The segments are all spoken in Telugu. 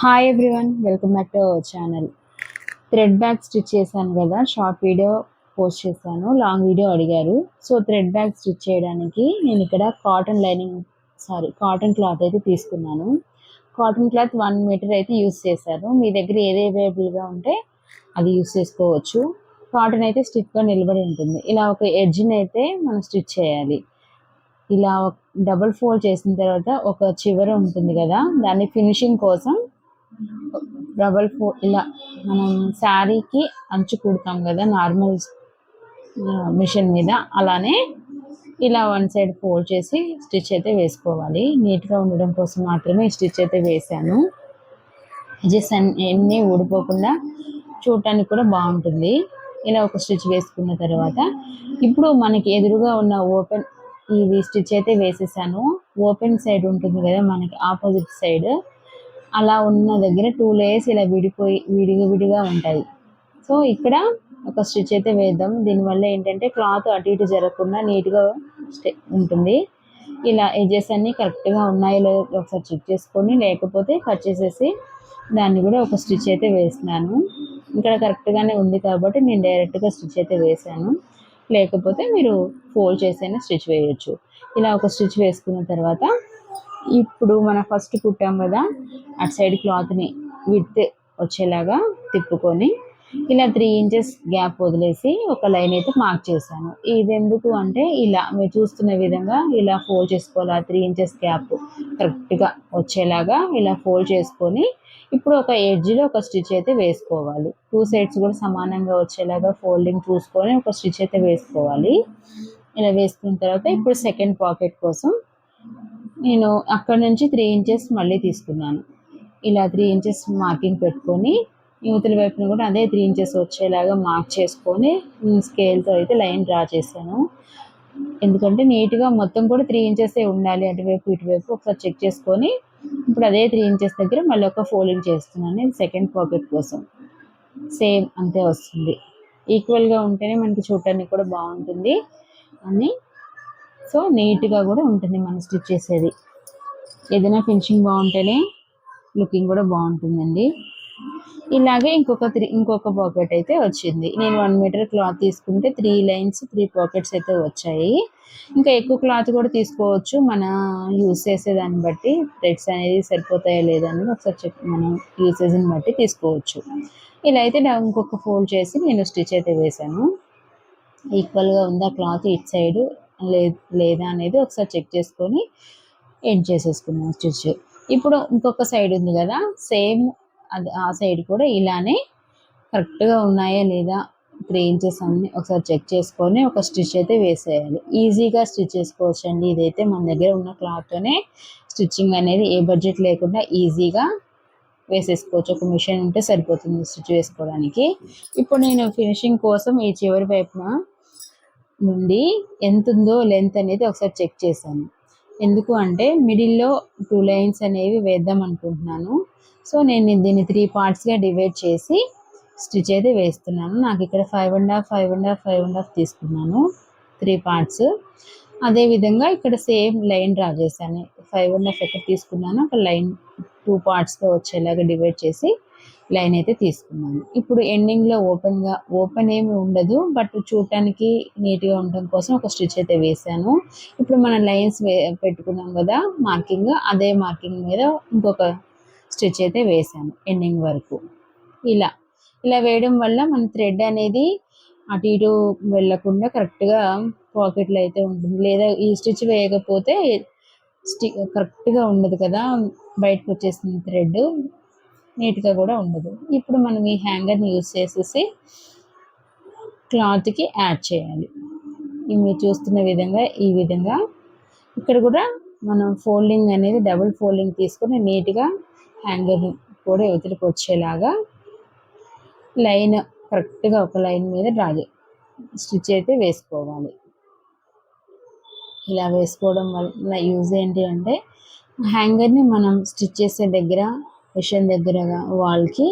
Hi everyone welcome back to our channel thread bag stitch చేశాను కదా షార్ట్ వీడియో పోస్ట్ చేశాను లాంగ్ వీడియో అడిగారు. సో థ్రెడ్ బ్యాగ్ స్టిచ్ చేయడానికి నేను ఇక్కడ cotton lining sorry cotton cloth అయితే తీసుకున్నాను. కాటన్ క్లాత్ వన్ మీటర్ అయితే యూస్ చేశాను మీ దగ్గర ఏది అవైలబుల్గా ఉంటే అది యూస్ చేసుకోవచ్చు. కాటన్ అయితే స్టిక్గా నిలబడి ఉంటుంది. ఇలా ఒక ఎడ్జ్ని అయితే మనం స్టిచ్ చేయాలి. ఇలా డబుల్ ఫోల్డ్ చేసిన తర్వాత ఒక చివర ఉంటుంది కదా దాన్ని ఫినిషింగ్ కోసం డబల్ ఫో ఇలా మనం శారీకి అంచు కుడతాం కదా నార్మల్ మిషన్ మీద. అలానే ఇలా వన్ సైడ్ ఫోల్డ్ చేసి స్టిచ్ అయితే వేసుకోవాలి. నీట్గా ఉండడం కోసం మాత్రమే స్టిచ్ అయితే వేసాను ఎడ్జెస్ అన్నీ ఊడిపోకుండా చూడటానికి కూడా బాగుంటుంది. ఇలా ఒక స్టిచ్ వేసుకున్న తర్వాత ఇప్పుడు మనకి ఎదురుగా ఉన్న ఓపెన్ ఇది స్టిచ్ అయితే వేసేసాను. ఓపెన్ సైడ్ ఉంటుంది కదా మనకి ఆపోజిట్ సైడ్. అలా ఉన్న దగ్గర టూ లేయర్స్ ఇలా విడిపోయి విడిగా విడిగా ఉంటాయి. సో ఇక్కడ ఒక స్టిచ్ అయితే వేద్దాం. దీనివల్ల ఏంటంటే క్లాత్ అటు ఇటు జరగకుండా నీట్గా ఉంటుంది. ఇలా ఎడ్జెస్ అన్నీ కరెక్ట్గా ఉన్నాయో. లేదో ఒకసారి చెక్ చేసుకొని లేకపోతే కట్ చేసేసి దాన్ని కూడా ఒక స్టిచ్ అయితే వేసినాను ఇక్కడ కరెక్ట్గానే ఉంది కాబట్టి నేను డైరెక్ట్గా స్టిచ్ అయితే వేసాను లేకపోతే మీరు ఫోల్డ్ చేసైనా స్టిచ్ వేయచ్చు. ఇలా ఒక స్టిచ్ వేసుకున్న తర్వాత ఇప్పుడు మనం ఫస్ట్ కుట్టాం కదా అటు సైడ్ క్లాత్ని విత్ వచ్చేలాగా తిప్పుకొని ఇలా త్రీ ఇంచెస్ గ్యాప్ వదిలేసి ఒక లైన్ అయితే మార్క్ చేశాను. ఇది ఎందుకు అంటే ఇలా మీరు చూస్తున్న విధంగా ఇలా ఫోల్డ్ చేసుకోవాలి ఆ త్రీ ఇంచెస్ గ్యాప్ కరెక్ట్గా వచ్చేలాగా ఇలా ఫోల్డ్ చేసుకొని ఇప్పుడు ఒక ఎడ్జ్లో ఒక స్టిచ్ అయితే వేసుకోవాలి. టూ సైడ్స్ కూడా సమానంగా వచ్చేలాగా ఫోల్డింగ్ చూసుకొని ఒక స్టిచ్ అయితే వేసుకోవాలి. ఇలా వేసుకున్న తర్వాత ఇప్పుడు సెకండ్ పాకెట్ కోసం నేను అక్కడ నుంచి త్రీ ఇంచెస్ మళ్ళీ తీసుకున్నాను. ఇలా త్రీ ఇంచెస్ మార్కింగ్ పెట్టుకొని యువతల వైపున కూడా అదే త్రీ ఇంచెస్ వచ్చేలాగా మార్క్ చేసుకొని స్కేల్తో అయితే లైన్ డ్రా చేశాను. ఎందుకంటే నీట్గా మొత్తం కూడా త్రీ ఇంచెసే ఉండాలి అటువైపు ఇటువైపు ఒకసారి చెక్ చేసుకొని ఇప్పుడు అదే త్రీ ఇంచెస్ దగ్గర మళ్ళీ ఒక ఫోల్డింగ్ చేస్తున్నాను ఇది సెకండ్ పాకెట్ కోసం. సేమ్ అంతే వస్తుంది. ఈక్వల్గా ఉంటేనే మనకి చూడటానికి కూడా బాగుంటుంది. అని సో నీట్గా కూడా ఉంటుంది మనం స్టిచ్ చేసేది. ఏదైనా ఫినిషింగ్ బాగుంటేనే లుకింగ్ కూడా బాగుంటుందండి. ఇలాగే ఇంకొక త్రీ ఇంకొక పాకెట్ అయితే వచ్చింది. నేను వన్ మీటర్ క్లాత్ తీసుకుంటే త్రీ లైన్స్ త్రీ పాకెట్స్ అయితే వచ్చాయి. ఇంకా ఎక్కువ క్లాత్ కూడా తీసుకోవచ్చు. మన యూస్ చేసేదాన్ని బట్టి థ్రెడ్స్ అనేది సరిపోతాయో లేదని ఒకసారి చెప్ మనం యూసేజ్ని బట్టి తీసుకోవచ్చు. ఇలా అయితే ఇంకొక ఫోల్డ్ చేసి నేను స్టిచ్ అయితే వేసాను. ఈక్వల్గా ఉందా క్లాత్ ఇట్ సైడ్? లేదా అనేది ఒకసారి చెక్ చేసుకొని ఎండ్ చేసేసుకున్నాను స్టిచ్. ఇప్పుడు ఇంకొక సైడ్ ఉంది కదా సేమ్ అది ఆ సైడ్ కూడా ఇలానే కరెక్ట్గా ఉన్నాయా లేదా త్రీ ఇంచెస్ అన్ని ఒకసారి చెక్ చేసుకొని ఒక స్టిచ్ అయితే వేసేయాలి. ఈజీగా స్టిచ్ చేసుకోవచ్చు అండి ఇదైతే మన దగ్గర ఉన్న క్లాత్తోనే స్టిచ్చింగ్ అనేది ఏ బడ్జెట్ లేకుండా ఈజీగా వేసేసుకోవచ్చు. ఒక మిషన్ ఉంటే సరిపోతుంది స్టిచ్ వేసుకోవడానికి. ఇప్పుడు నేను ఫినిషింగ్ కోసం ఈ చివరి వైపున నుండి ఎంత ఉందో లెంత్ అనేది ఒకసారి చెక్ చేశాను. ఎందుకు అంటే మిడిల్లో టూ లైన్స్ అనేవి వేద్దాం అనుకుంటున్నాను. సో నేను దీన్ని త్రీ పార్ట్స్గా డివైడ్ చేసి స్టిచ్ అయితే వేస్తున్నాను. నాకు ఇక్కడ five and half five and half five and half తీసుకున్నాను త్రీ పార్ట్స్ అదేవిధంగా ఇక్కడ సేమ్ లైన్ డ్రా చేశాను. ఫైవ్ అండ్ హాఫ్ ఎక్కడ తీసుకున్నాను ఒక లైన్ టూ పార్ట్స్గా వచ్చేలాగా డివైడ్ చేసి లైన్ అయితే తీసుకున్నాను. ఇప్పుడు ఎండింగ్లో ఓపెన్గా ఓపెన్ ఏమి ఉండదు బట్ చూడటానికి నీట్గా ఉండటం కోసం ఒక స్టిచ్ అయితే వేసాను ఇప్పుడు మనం లైన్స్ పెట్టుకున్నాం కదా మార్కింగ్ అదే మార్కింగ్ మీద ఇంకొక స్టిచ్ అయితే వేసాను ఎండింగ్ వరకు. ఇలా ఇలా వేయడం వల్ల మన థ్రెడ్ అనేది అటు ఇటు వెళ్ళకుండా కరెక్ట్గా పాకెట్లో అయితే ఉంటుంది. లేదా ఈ స్టిచ్ వేయకపోతే స్టి కరెక్ట్గా ఉండదు కదా బయటకు వచ్చేస్తుంది థ్రెడ్ నీట్గా కూడా ఉండదు. ఇప్పుడు మనం ఈ హ్యాంగర్ని యూజ్ చేసేసి క్లాత్కి యాడ్ చేయాలి. మీరు చూస్తున్న విధంగా ఈ విధంగా. ఇక్కడ కూడా మనం ఫోల్డింగ్ అనేది డబుల్ ఫోల్డింగ్ తీసుకొని నీట్గా హ్యాంగర్ కూడా యువతలకు వచ్చేలాగా లైన్ కరెక్ట్గా ఒక లైన్ మీద డ్రా స్టిచ్ అయితే వేసుకోవాలి. ఇలా వేసుకోవడం వల్ల యూజ్ ఏంటి అంటే హ్యాంగర్ని మనం స్టిచ్ చేసే దగ్గర మిషన్ దగ్గర వాల్కి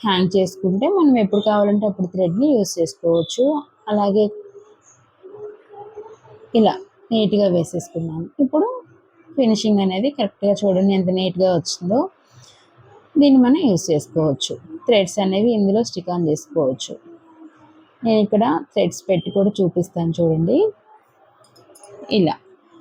హ్యాంగ్ చేసుకుంటే మనం ఎప్పుడు కావాలంటే అప్పుడు థ్రెడ్ని యూస్ చేసుకోవచ్చు. అలాగే ఇలా నీట్గా వేసేసుకున్నాను. ఇప్పుడు ఫినిషింగ్ అనేది కరెక్ట్గా చూడండి ఎంత నీట్గా వచ్చిందో. దీన్ని మనం యూస్ చేసుకోవచ్చు. థ్రెడ్స్ అనేవి ఇందులో స్టిక్ ఆన్ చేసుకోవచ్చు. నేను ఇక్కడ థ్రెడ్స్ పెట్టి కూడా చూపిస్తాను చూడండి. ఇలా.